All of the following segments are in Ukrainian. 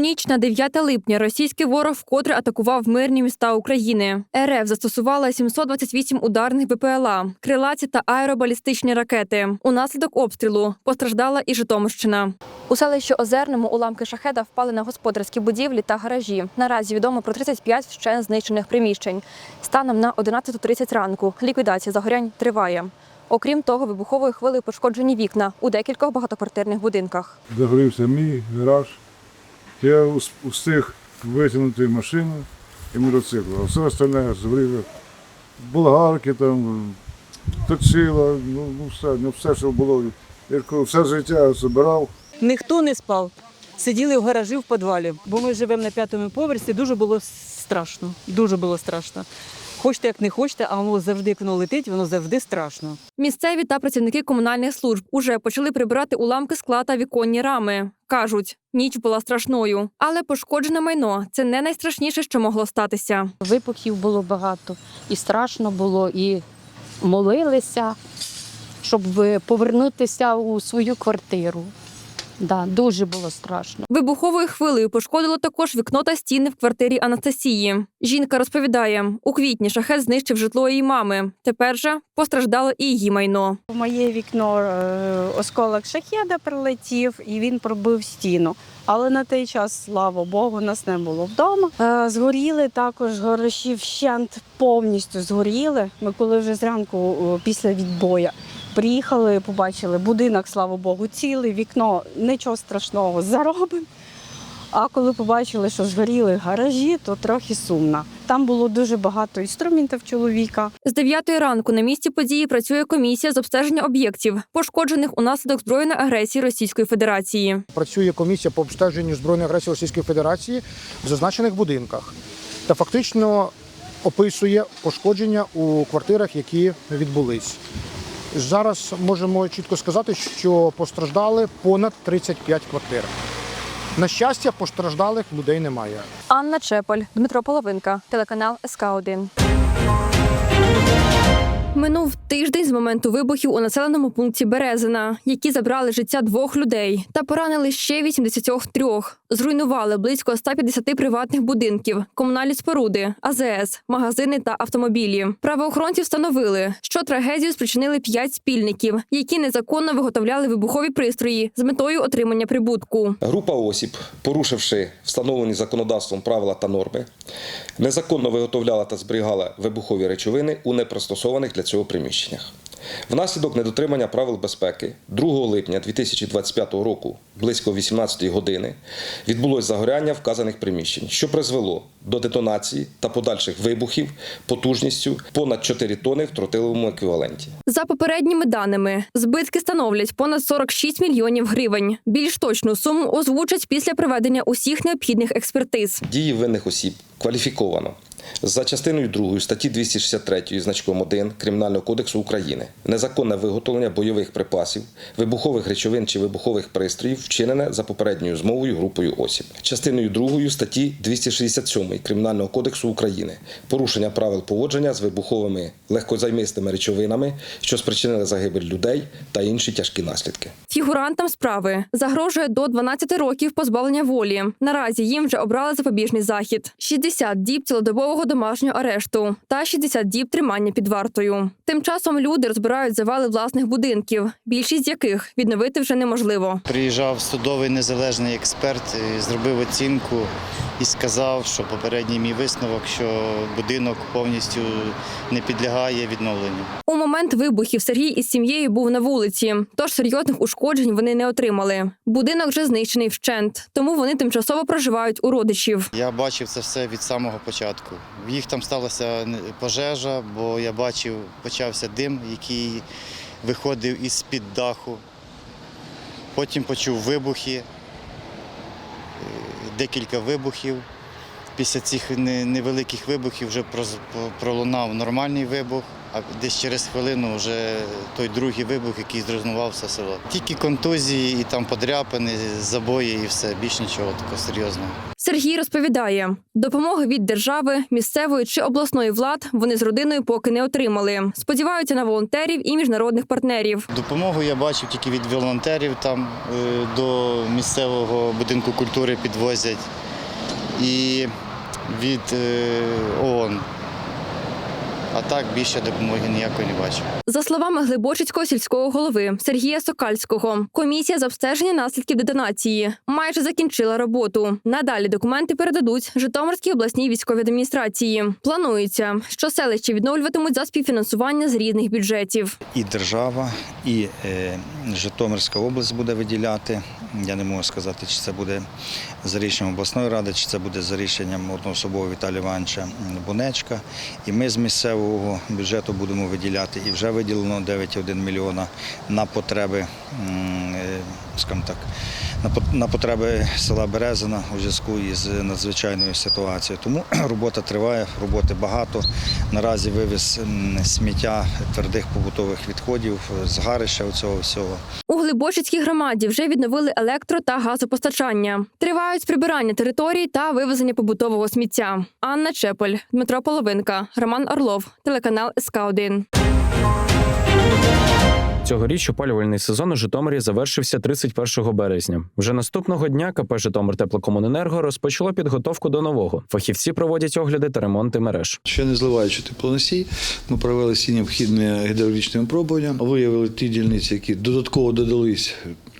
У ніч на 9 липня російський ворог вкотре атакував мирні міста України. РФ застосувала 728 ударних БПЛА, крилаті та аеробалістичні ракети. Унаслідок обстрілу постраждала і Житомирщина. У селищі Озерному уламки шахеда впали на господарські будівлі та гаражі. Наразі відомо про 35 ще знищених приміщень. Станом на 11.30 ранку ліквідація загорянь триває. Окрім того, вибуховою хвилею пошкоджені вікна у декількох багатоквартирних будинках. Загорівся мій гараж. Я устиг витягнути машину і мотоцикл, а все остальне згоріло. Болгарки там, точила, ну, ну все, ну все, що було. Я кажу, все життя збирав. Ніхто не спав. Сиділи в гаражі в підвалі, бо ми живемо на п'ятому поверсі. Дуже було страшно. Дуже було страшно. Хочете, як не хочете, а воно завжди, як воно летить, воно завжди страшно. Місцеві та працівники комунальних служб уже почали прибирати уламки скла та віконні рами. Кажуть, ніч була страшною, але пошкоджене майно це не найстрашніше, що могло статися. Вибухів було багато, і страшно було, і молилися, щоб повернутися у свою квартиру. Да, дуже було страшно. Вибуховою хвилею пошкодило також вікно та стіни в квартирі Анастасії. Жінка розповідає, у квітні шахет знищив житло її мами. Тепер же постраждало і її майно. В моє вікно е, осколок шахеда прилетів і він пробив стіну. Але на той час, слава Богу, нас не було вдома. Е, Згоріли також гаражі вщент повністю згоріли. Ми коли вже зранку після відбою приїхали, побачили будинок, слава Богу, цілий, вікно нічого страшного заробимо. А коли побачили, що згоріли гаражі, то трохи сумно. Там було дуже багато інструментів чоловіка. З 9 ранку на місці події працює комісія з обстеження об'єктів, пошкоджених унаслідок збройної агресії Російської Федерації. працює комісія по обстеженню збройної агресії Російської Федерації в зазначених будинках та фактично описує пошкодження у квартирах, які відбулись. Зараз можемо чітко сказати, що постраждали понад 35 квартир. На щастя, постраждалих людей немає. Анна Чеполь, Дмитро Половинка, телеканал СК 1 Минув тиждень з моменту вибухів у населеному пункті Березина, які забрали життя двох людей та поранили ще 83. Зруйнували близько 150 приватних будинків, комунальні споруди, АЗС, магазини та автомобілі. Правоохоронці встановили, що трагедію спричинили п'ять спільників, які незаконно виготовляли вибухові пристрої з метою отримання прибутку. Група осіб, порушивши встановлені законодавством правила та норми, незаконно виготовляла та зберігала вибухові речовини у непристосованих для цього приміщеннях. Внаслідок недотримання правил безпеки 2 липня 2025 року близько 18 години відбулось загоряння вказаних приміщень, що призвело до детонації та подальших вибухів потужністю понад 4 тони в тротиловому еквіваленті. За попередніми даними, збитки становлять понад 46 мільйонів гривень. Більш точну суму озвучать після проведення усіх необхідних експертиз. Дії винних осіб кваліфіковано за частиною 2 статті 263 значком 1 Кримінального кодексу України незаконне виготовлення бойових припасів, вибухових речовин чи вибухових пристроїв вчинене за попередньою змовою групою осіб. Частиною 2 статті 267 Кримінального кодексу України порушення правил поводження з вибуховими легкозаймистими речовинами, що спричинили загибель людей та інші тяжкі наслідки. Фігурантам справи загрожує до 12 років позбавлення волі. Наразі їм вже обрали запобіжний захід: 60 діб цілодобового домашнього арешту та 60 діб тримання під вартою. Тим часом люди розбирають завали власних будинків, більшість яких відновити вже неможливо. Приїжджав судовий незалежний експерт, зробив оцінку і сказав, що попередній мій висновок, що будинок повністю не підлягає відновленню. Момент вибухів Сергій із сім'єю був на вулиці, тож серйозних ушкоджень вони не отримали. Будинок вже знищений вщент, тому вони тимчасово проживають у родичів. Я бачив це все від самого початку. В їх там сталася пожежа, бо я бачив, почався дим, який виходив із під даху. Потім почув вибухи, е, декілька вибухів. Після цих невеликих вибухів вже пролунав нормальний вибух, а десь через хвилину вже той другий вибух, який зруйнував все село. Тільки контузії і там подряпини, забої і все, більш нічого такого серйозного. Сергій розповідає, допомоги від держави, місцевої чи обласної влад вони з родиною поки не отримали. Сподіваються на волонтерів і міжнародних партнерів. Допомогу я бачив тільки від волонтерів, там е, до місцевого будинку культури підвозять і від е, ООН. А так більше допомоги ніякої не бачив. За словами Глибочицького сільського голови Сергія Сокальського, комісія з обстеження наслідків детонації майже закінчила роботу. Надалі документи передадуть Житомирській обласній військовій адміністрації. Планується, що селища відновлюватимуть за співфінансування з різних бюджетів. і держава, і е, Житомирська область буде виділяти. Я не можу сказати, чи це буде за рішенням обласної ради, чи це буде за рішенням одноособово Віталія Івановича Бунечка. І ми з місцевого бюджету будемо виділяти. І вже виділено 9,1 мільйона на потреби, е, скажімо так, на потреби села Березина у зв'язку із надзвичайною ситуацією. Тому робота триває, роботи багато. Наразі вивіз сміття твердих побутових відходів, згарища цього всього. Глибочицькій громаді вже відновили електро та газопостачання. Тривають прибирання територій та вивезення побутового сміття. Анна Чепель, Дмитро Половинка, Роман Орлов, телеканал СК 1 Цьогоріч опалювальний сезон у Житомирі завершився 31 березня. Вже наступного дня КП Житомир Теплокомуненерго розпочало підготовку до нового. Фахівці проводять огляди та ремонти мереж. Ще не зливаючи теплоносій, ми провели всі необхідні гідравлічні випробування, виявили ті дільниці, які додатково додались.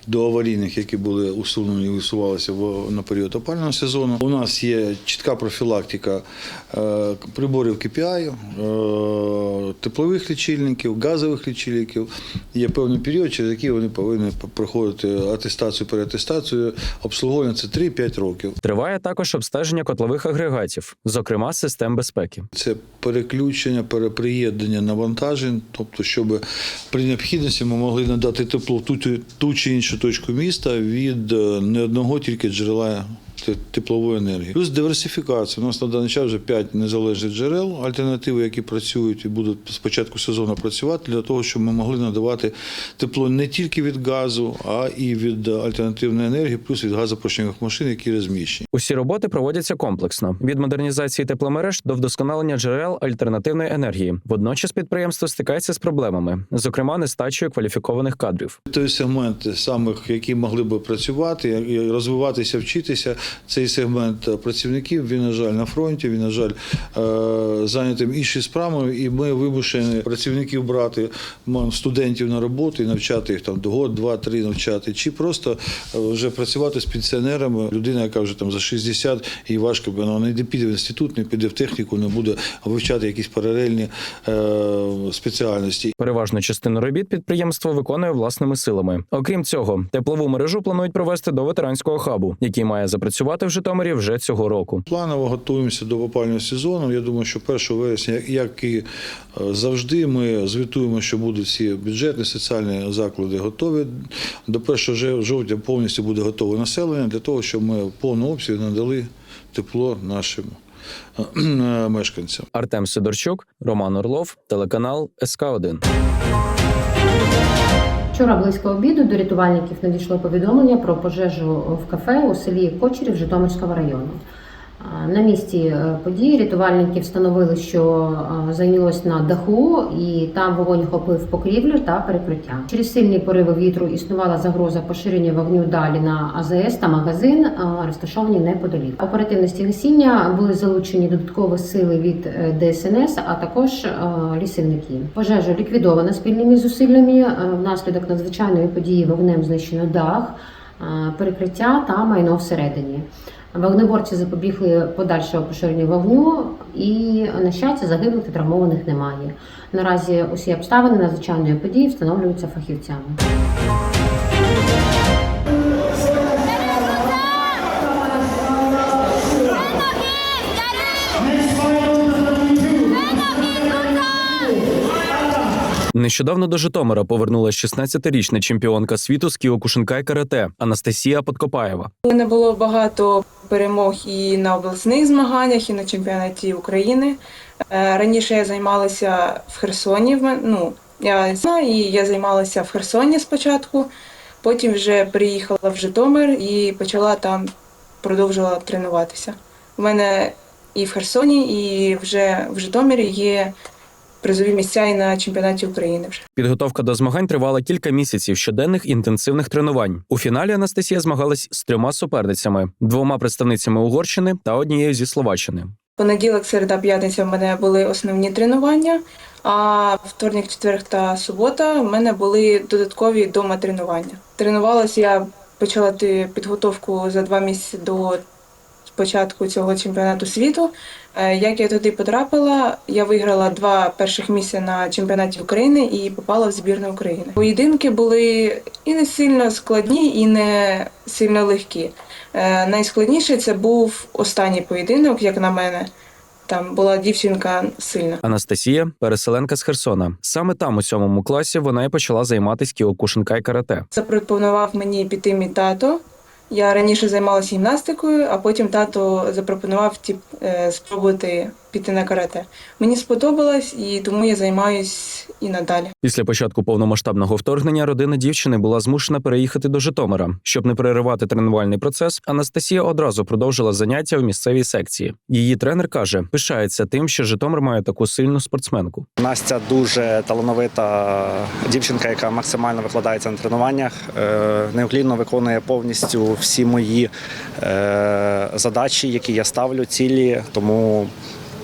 До аварійних, які були усунені і усувалися на період опального сезону. У нас є чітка профілактика е, приборів KPI, е, теплових лічильників, газових лічильників. Є певний період, через який вони повинні проходити атестацію, переатестацію. Обслуговування це 3-5 років. Триває також обстеження котлових агрегатів, зокрема систем безпеки. Це переключення, переприєднання навантажень, тобто, щоб при необхідності ми могли надати тепло ту, ту чи іншу точку міста від е, не одного тільки джерела теплової енергії. Плюс диверсифікація. У нас на даний час вже 5 незалежних джерел, альтернативи, які працюють і будуть з початку сезону працювати для того, щоб ми могли надавати тепло не тільки від газу, а і від альтернативної енергії, плюс від газопоршневих машин, які розміщені. Усі роботи проводяться комплексно від модернізації тепломереж до вдосконалення джерел альтернативної енергії. Водночас підприємство стикається з проблемами, зокрема нестачею кваліфікованих кадрів. Той сегмент самих, які могли би працювати розвиватися, вчитися. Цей сегмент працівників він, на жаль, на фронті. Він, на жаль, е, зайнятим іншими справами, і ми вимушені працівників брати студентів на роботу і навчати їх там до год, два, три навчати, чи просто е, вже працювати з пенсіонерами. Людина, яка вже там за 60, їй важко, вона не піде в інститут, не піде в техніку, не буде вивчати якісь паралельні е, спеціальності. Переважну частину робіт підприємство виконує власними силами. Окрім цього, теплову мережу планують провести до ветеранського хабу, який має запрацювати в Житомирі вже цього року. Планово готуємося до опалювального сезону. Я думаю, що 1 вересня, як і е, завжди, ми звітуємо, що будуть всі бюджетні соціальні заклади готові. До 1 же- жовтня повністю буде готове населення для того, щоб ми в повному обсязі надали тепло нашим е, мешканцям. Артем Сидорчук, Роман Орлов, телеканал СК 1 Вчора близько обіду до рятувальників надійшло повідомлення про пожежу в кафе у селі Кочерів Житомирського району. На місці е, події рятувальники встановили, що е, зайнялось на даху, і там вогонь охопив покрівлю та перекриття. Через сильні пориви вітру існувала загроза поширення вогню далі на АЗС та магазин, е, розташовані неподалік. Оперативності гасіння були залучені додаткові сили від ДСНС, а також лісівники. Пожежа ліквідована спільними зусиллями. Внаслідок надзвичайної події вогнем знищено дах, перекриття та майно всередині. Вогнеборці запобігли подальшого поширення вогню, і на щастя загиблих та травмованих немає. Наразі усі обставини надзвичайної події встановлюються фахівцями. Нещодавно до Житомира повернулася 16-річна чемпіонка світу з кіокушинкай карате Анастасія Подкопаєва. У мене було багато перемог і на обласних змаганнях, і на чемпіонаті України. Е, Раніше я займалася в Херсоні. Ну, я і я займалася в Херсоні спочатку. Потім вже приїхала в Житомир і почала там продовжувала тренуватися. У мене і в Херсоні, і вже в Житомирі є призові місця і на чемпіонаті України. Вже Підготовка до змагань тривала кілька місяців щоденних інтенсивних тренувань. У фіналі Анастасія змагалась з трьома суперницями: двома представницями Угорщини та однією зі Словаччини. понеділок, середа, п'ятниця в мене були основні тренування. А вторник, четверг та субота в мене були додаткові дома тренування. Тренувалася я почала підготовку за два місяці до початку цього чемпіонату світу. Е, Як я туди потрапила, я виграла два перших місця на чемпіонаті України і попала в збірну України. Поєдинки були і не сильно складні, і не сильно легкі. Е, Найскладніше це був останній поєдинок, як на мене. Там була дівчинка сильна. Анастасія переселенка з Херсона. Саме там, у сьомому класі, вона й почала займатися кіокушинкай карате. Запропонував мені піти мій тато. Я раніше займалася гімнастикою, а потім тато запропонував е, спробувати піти на карате. Мені сподобалось, і тому я займаюсь і надалі. Після початку повномасштабного вторгнення родина дівчини була змушена переїхати до Житомира. Щоб не переривати тренувальний процес, Анастасія одразу продовжила заняття в місцевій секції. Її тренер каже, пишається тим, що Житомир має таку сильну спортсменку. Настя дуже талановита дівчинка, яка максимально викладається на тренуваннях, е, неуклінно виконує повністю всі мої е, задачі, які я ставлю, цілі. Тому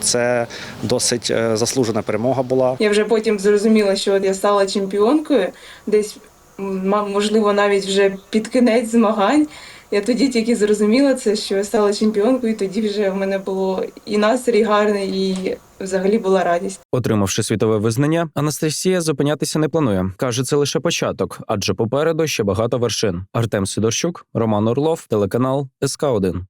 це досить е, заслужена перемога була. Я вже потім зрозуміла, що от я стала чемпіонкою, десь можливо навіть вже під кінець змагань. Я тоді тільки зрозуміла це, що я стала чемпіонкою, і тоді вже в мене було і настрій гарний, і взагалі була радість. Отримавши світове визнання, Анастасія зупинятися не планує. каже, це лише початок, адже попереду ще багато вершин. Артем Сидорчук, Роман Орлов, телеканал СК 1